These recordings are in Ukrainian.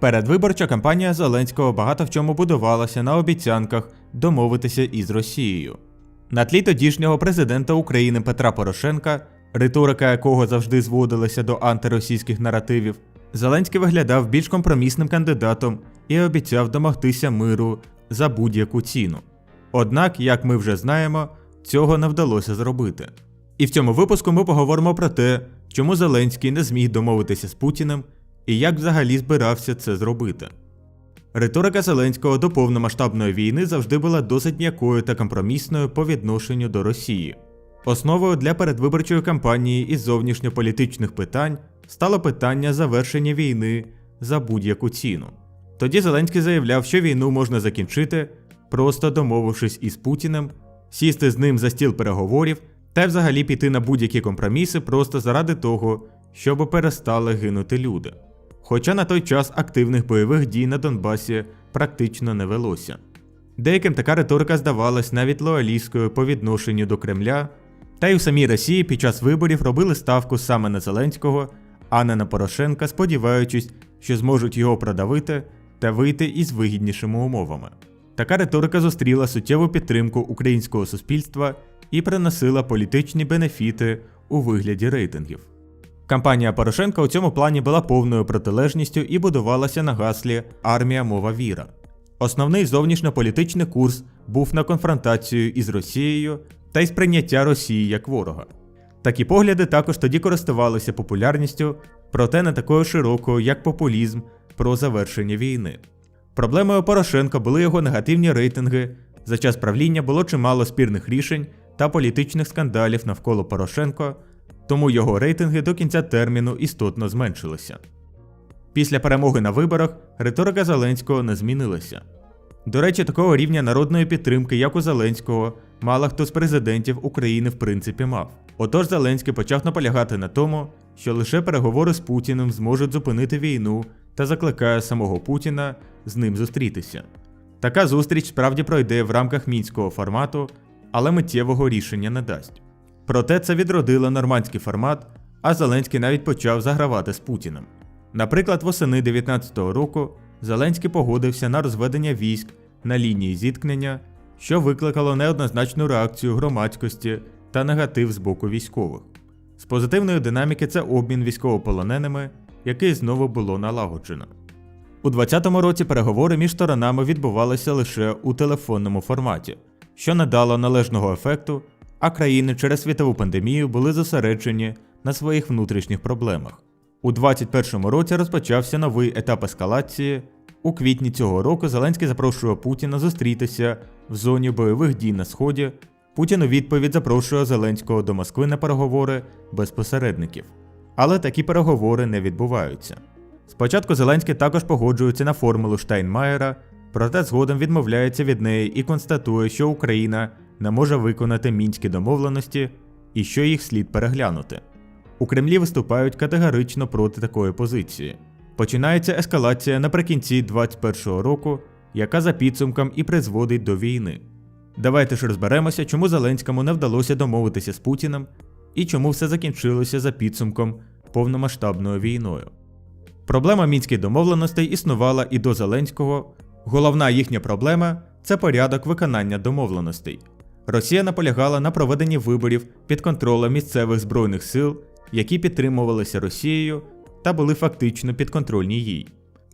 Передвиборча кампанія Зеленського багато в чому будувалася на обіцянках домовитися із Росією. На тлі тодішнього президента України Петра Порошенка, риторика якого завжди зводилася до антиросійських наративів, Зеленський виглядав більш компромісним кандидатом і обіцяв домогтися миру за будь-яку ціну. Однак, як ми вже знаємо, цього не вдалося зробити. І в цьому випуску ми поговоримо про те, чому Зеленський не зміг домовитися з Путіним і як взагалі збирався це зробити. Риторика Зеленського до повномасштабної війни завжди була досить м'якою та компромісною по відношенню до Росії. Основою для передвиборчої кампанії із зовнішньополітичних питань стало питання завершення війни за будь-яку ціну. Тоді Зеленський заявляв, що війну можна закінчити, просто домовившись із Путіним, сісти з ним за стіл переговорів та взагалі піти на будь-які компроміси просто заради того, щоб перестали гинути люди. Хоча на той час активних бойових дій на Донбасі практично не велося. Деяким така риторика здавалась навіть лоялістською по відношенню до Кремля, та й у самій Росії під час виборів робили ставку саме на Зеленського, а не на Порошенка, сподіваючись, що зможуть його продавити та вийти із вигіднішими умовами. Така риторика зустріла суттєву підтримку українського суспільства і приносила політичні бенефіти у вигляді рейтингів. Кампанія Порошенка у цьому плані була повною протилежністю і будувалася на гаслі Армія мова віра. Основний зовнішньополітичний курс був на конфронтацію із Росією та й сприйняття Росії як ворога. Такі погляди також тоді користувалися популярністю, проте не такою широкою, як популізм про завершення війни. Проблемою Порошенка були його негативні рейтинги. За час правління було чимало спірних рішень та політичних скандалів навколо Порошенко, тому його рейтинги до кінця терміну істотно зменшилися. Після перемоги на виборах риторика Зеленського не змінилася. До речі, такого рівня народної підтримки, як у Зеленського, мало хто з президентів України в принципі мав. Отож Зеленський почав наполягати на тому, що лише переговори з Путіним зможуть зупинити війну та закликає самого Путіна з ним зустрітися. Така зустріч справді пройде в рамках мінського формату, але миттєвого рішення не дасть. Проте це відродило нормандський формат, а Зеленський навіть почав загравати з Путіним. Наприклад, восени 19-го року Зеленський погодився на розведення військ на лінії зіткнення, що викликало неоднозначну реакцію громадськості та негатив з боку військових. З позитивної динаміки це обмін військовополоненими, який знову було налагоджено. У 2020 році переговори між сторонами відбувалися лише у телефонному форматі, що не дало належного ефекту, а країни через світову пандемію були зосереджені на своїх внутрішніх проблемах. У 2021 році розпочався новий етап ескалації. У квітні цього року Зеленський запрошує Путіна зустрітися в зоні бойових дій на Сході. Путін у відповідь запрошує Зеленського до Москви на переговори без посередників. Але такі переговори не відбуваються. Спочатку Зеленський також погоджується на формулу Штайнмаєра, проте згодом відмовляється від неї і констатує, що Україна не може виконати мінські домовленості і що їх слід переглянути. У Кремлі виступають категорично проти такої позиції. Починається ескалація наприкінці 2021 року, яка за підсумком і призводить до війни. Давайте ж розберемося, чому Зеленському не вдалося домовитися з Путіним і чому все закінчилося за підсумком повномасштабною війною. Проблема мінських домовленостей існувала і до Зеленського. Головна їхня проблема це порядок виконання домовленостей. Росія наполягала на проведенні виборів під контролем місцевих збройних сил, які підтримувалися Росією та були фактично підконтрольні їй.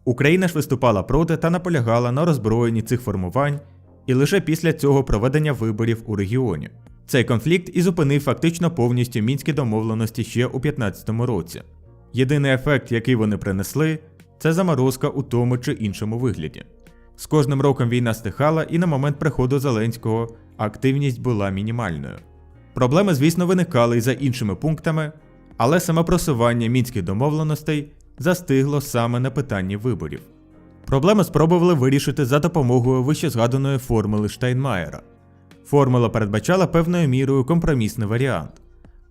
Україна ж виступала проти та наполягала на роззброєнні цих формувань, і лише після цього проведення виборів у регіоні. Цей конфлікт і зупинив фактично повністю мінські домовленості ще у 2015 році. Єдиний ефект, який вони принесли, це заморозка у тому чи іншому вигляді. З кожним роком війна стихала, і на момент приходу Зеленського активність була мінімальною. Проблеми, звісно, виникали і за іншими пунктами, але саме просування мінських домовленостей застигло саме на питанні виборів. Проблеми спробували вирішити за допомогою вищезгаданої формули Штайнмаєра. Формула передбачала певною мірою компромісний варіант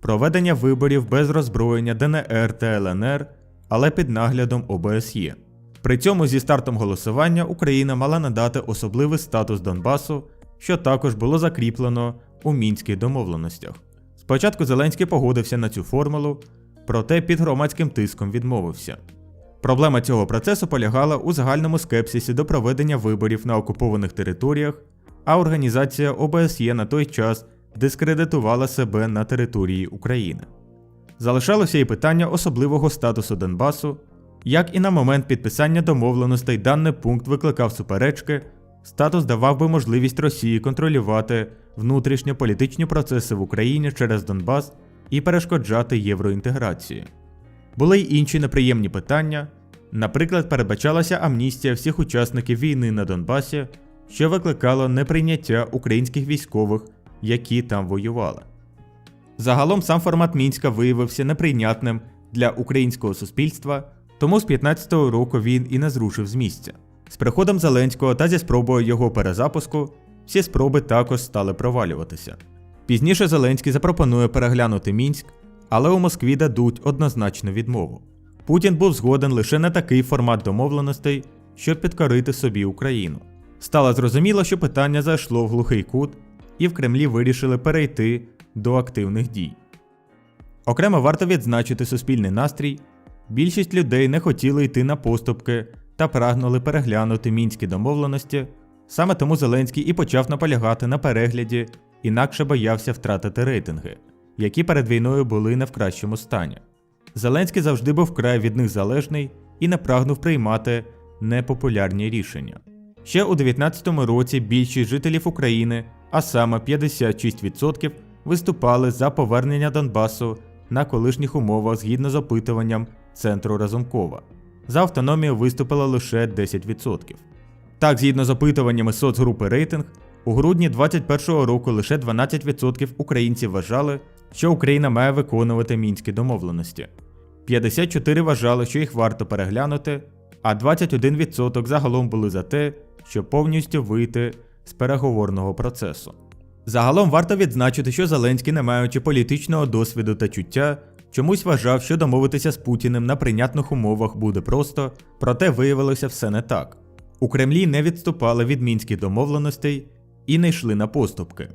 проведення виборів без роззброєння ДНР та ЛНР, але під наглядом ОБСЄ. При цьому зі стартом голосування Україна мала надати особливий статус Донбасу, що також було закріплено у мінських домовленостях. Спочатку Зеленський погодився на цю формулу, проте під громадським тиском відмовився. Проблема цього процесу полягала у загальному скепсисі до проведення виборів на окупованих територіях, а організація ОБСЄ на той час дискредитувала себе на території України. Залишалося і питання особливого статусу Донбасу. Як і на момент підписання домовленостей даний пункт викликав суперечки, статус давав би можливість Росії контролювати внутрішньополітичні процеси в Україні через Донбас і перешкоджати євроінтеграції. Були й інші неприємні питання. Наприклад, передбачалася амністія всіх учасників війни на Донбасі, що викликало неприйняття українських військових, які там воювали. Загалом сам формат Мінська виявився неприйнятним для українського суспільства, тому з 15-го року він і не зрушив з місця. З приходом Зеленського та зі спробою його перезапуску всі спроби також стали провалюватися. Пізніше Зеленський запропонує переглянути Мінськ, але у Москві дадуть однозначну відмову. Путін був згоден лише на такий формат домовленостей, щоб підкорити собі Україну. Стало зрозуміло, що питання зайшло в глухий кут, і в Кремлі вирішили перейти до активних дій. Окремо варто відзначити суспільний настрій. Більшість людей не хотіли йти на поступки та прагнули переглянути мінські домовленості. Саме тому Зеленський і почав наполягати на перегляді, інакше боявся втратити рейтинги, які перед війною були не в кращому стані. Зеленський завжди був вкрай від них залежний і не прагнув приймати непопулярні рішення. Ще у 19-му році більшість жителів України, а саме 56%, виступали за повернення Донбасу на колишніх умовах згідно з опитуванням центру Разумкова. За автономію виступило лише 10%. Так, згідно з опитуваннями соцгрупи рейтинг, у грудні 2021 року лише 12% українців вважали, що Україна має виконувати мінські домовленості. 54 вважали, що їх варто переглянути, а 21% загалом були за те, щоб повністю вийти з переговорного процесу. Загалом варто відзначити, що Зеленський, не маючи політичного досвіду та чуття, чомусь вважав, що домовитися з Путіним на прийнятних умовах буде просто, проте виявилося все не так. У Кремлі не відступали від мінських домовленостей і не йшли на поступки.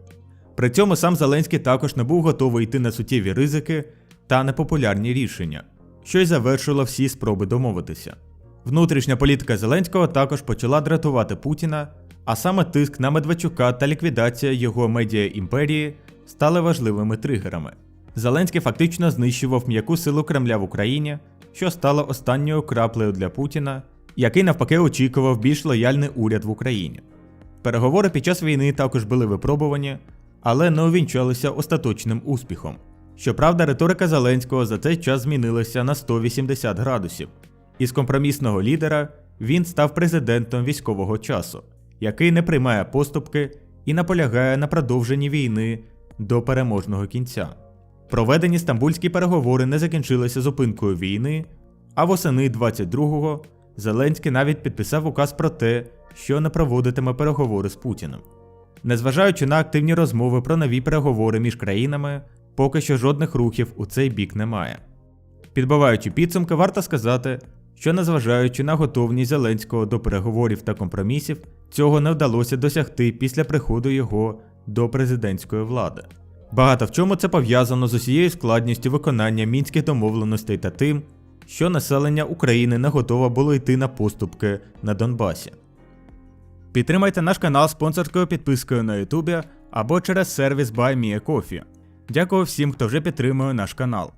При цьому сам Зеленський також не був готовий йти на суттєві ризики та непопулярні рішення, що й завершило всі спроби домовитися. Внутрішня політика Зеленського також почала дратувати Путіна, а саме тиск на Медведчука та ліквідація його медіа імперії стали важливими тригерами. Зеленський фактично знищував м'яку силу Кремля в Україні, що стало останньою краплею для Путіна, який навпаки очікував більш лояльний уряд в Україні. Переговори під час війни також були випробувані, але не увінчалися остаточним успіхом. Щоправда, риторика Зеленського за цей час змінилася на 180 градусів. Із компромісного лідера він став президентом військового часу, який не приймає поступки і наполягає на продовженні війни до переможного кінця. Проведені стамбульські переговори не закінчилися зупинкою війни, а восени 22-го Зеленський навіть підписав указ про те, що не проводитиме переговори з Путіним. Незважаючи на активні розмови про нові переговори між країнами, поки що жодних рухів у цей бік немає. Підбиваючи підсумки, варто сказати, що незважаючи на готовність Зеленського до переговорів та компромісів, цього не вдалося досягти після приходу його до президентської влади. Багато в чому це пов'язано з усією складністю виконання мінських домовленостей та тим, що населення України не готове було йти на поступки на Донбасі. Підтримайте наш канал спонсорською підпискою на Ютубі або через сервіс BuyMeACoffee. Дякую всім, хто вже підтримує наш канал.